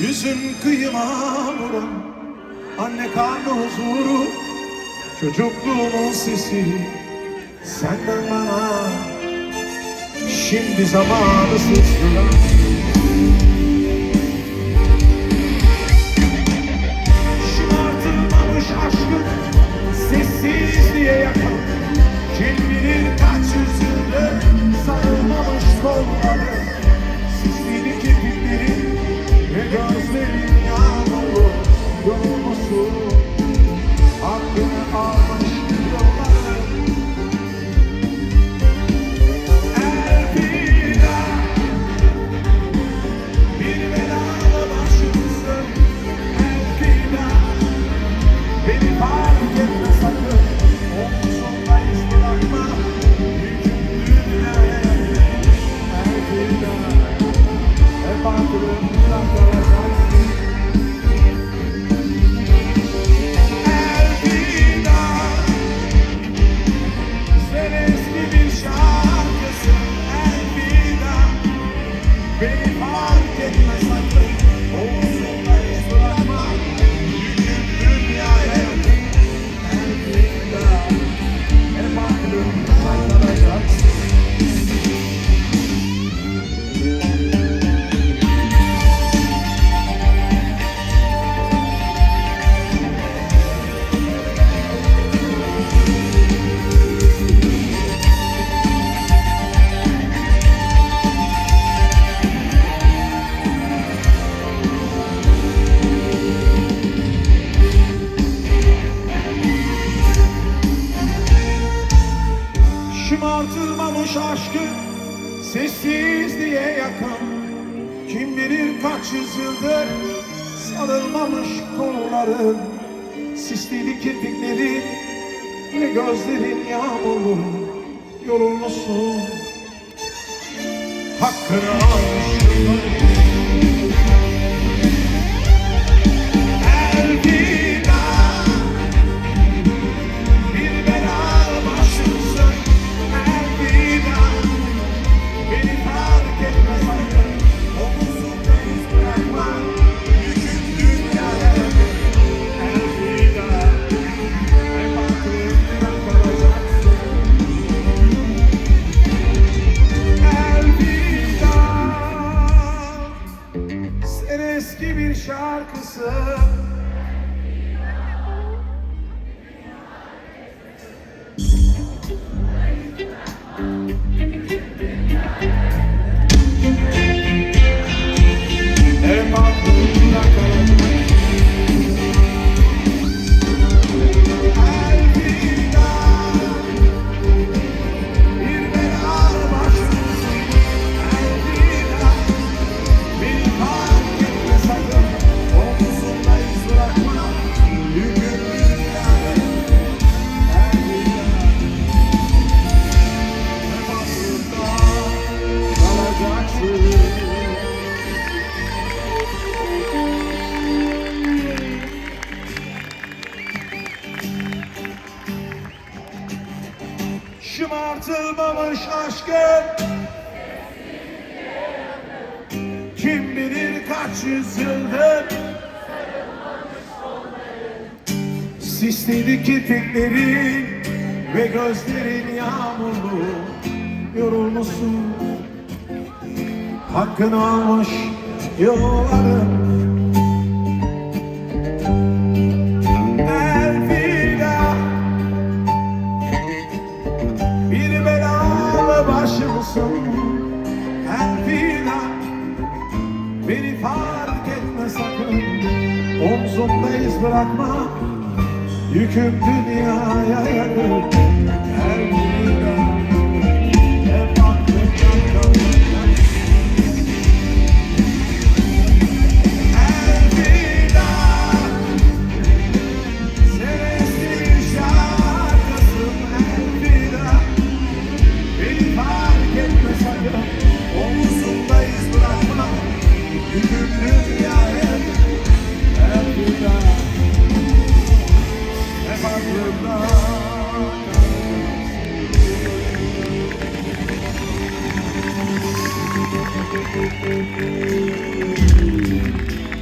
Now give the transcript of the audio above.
Yüzün kıyıma vuran Anne karnı huzuru. Çocukluğumun sesi Senden bana Şimdi zamanı sızdıran. Şımartılmamış aşkın Sessiz diye you. Kim bilir kaç yüzyıldır sarılmamış kolların Sisli kirpiklerin ve gözlerin yağmurlu Yorulmuşsun hakkını almış eski Şımartılmamış aşkın Kim bilir kaç yüzyıldır Sisliydi kirpiklerin Ve gözlerin yağmurlu Yorulmuşsun. Hakkını almış yılların başımsın Elvida Beni fark etme sakın. Omzumda iz bırakma Yüküm dünyaya yakın. Elvida Hep